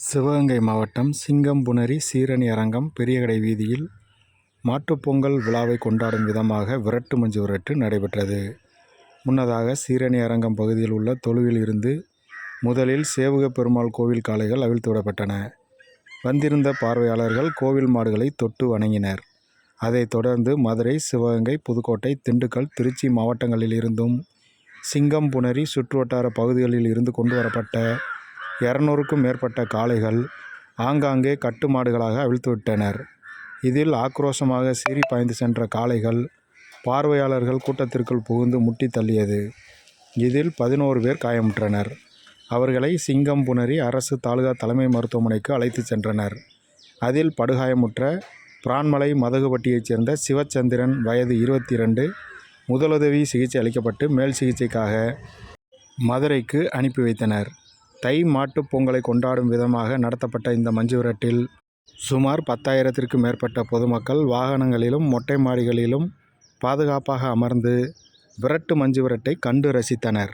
சிவகங்கை மாவட்டம் சிங்கம்புணரி சீரணி அரங்கம் பெரியகடை வீதியில் மாட்டுப் பொங்கல் விழாவை கொண்டாடும் விதமாக விரட்டு மஞ்சு விரட்டு நடைபெற்றது. முன்னதாக சீரணி அரங்கம் பகுதியில் உள்ள தொழுவில் இருந்து முதலில் சேவக பெருமாள் கோவில் காளைகள் அவிழ்த்துவிடப்பட்டன வந்திருந்த பார்வையாளர்கள் கோவில் மாடுகளை தொட்டு வணங்கினர். அதைத் தொடர்ந்து மதுரை சிவகங்கை புதுக்கோட்டை திண்டுக்கல் திருச்சி மாவட்டங்களில் இருந்தும் சிங்கம்புணரி சுற்றுவட்டார பகுதிகளில் இருந்து கொண்டு வரப்பட்ட இரநூறுக்கும் மேற்பட்ட காளைகள் ஆங்காங்கே கட்டுமாடுகளாக அவிழ்த்துவிட்டனர். இதில் ஆக்ரோஷமாக சீறி பாய்ந்து சென்ற காளைகள் பார்வையாளர்கள் கூட்டத்திற்குள் புகுந்து முட்டி தள்ளியது. இதில் பதினோரு பேர் காயமுற்றனர். அவர்களை சிங்கம் புணரி அரசு தாலுகா தலைமை மருத்துவமனைக்கு அழைத்துச் சென்றனர். அதில் படுகாயமுற்ற பிரான்மலை மதகுபட்டியைச் சேர்ந்த சிவச்சந்திரன் வயது இருபத்தி இரண்டு முதலுதவி சிகிச்சை அளிக்கப்பட்டு மேல் சிகிச்சைக்காக மதுரைக்கு அனுப்பி வைத்தனர். தை மாட்டுப் பொங்கலை கொண்டாடும் விதமாக நடத்தப்பட்ட இந்த மஞ்சுவிரட்டில் சுமார் பத்தாயிரத்திற்கும் மேற்பட்ட பொதுமக்கள் வாகனங்களிலும் மொட்டை மாடிகளிலும் பாதுகாப்பாக அமர்ந்து விரட்டு மஞ்சுவிரட்டை கண்டு ரசித்தனர்.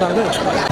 两个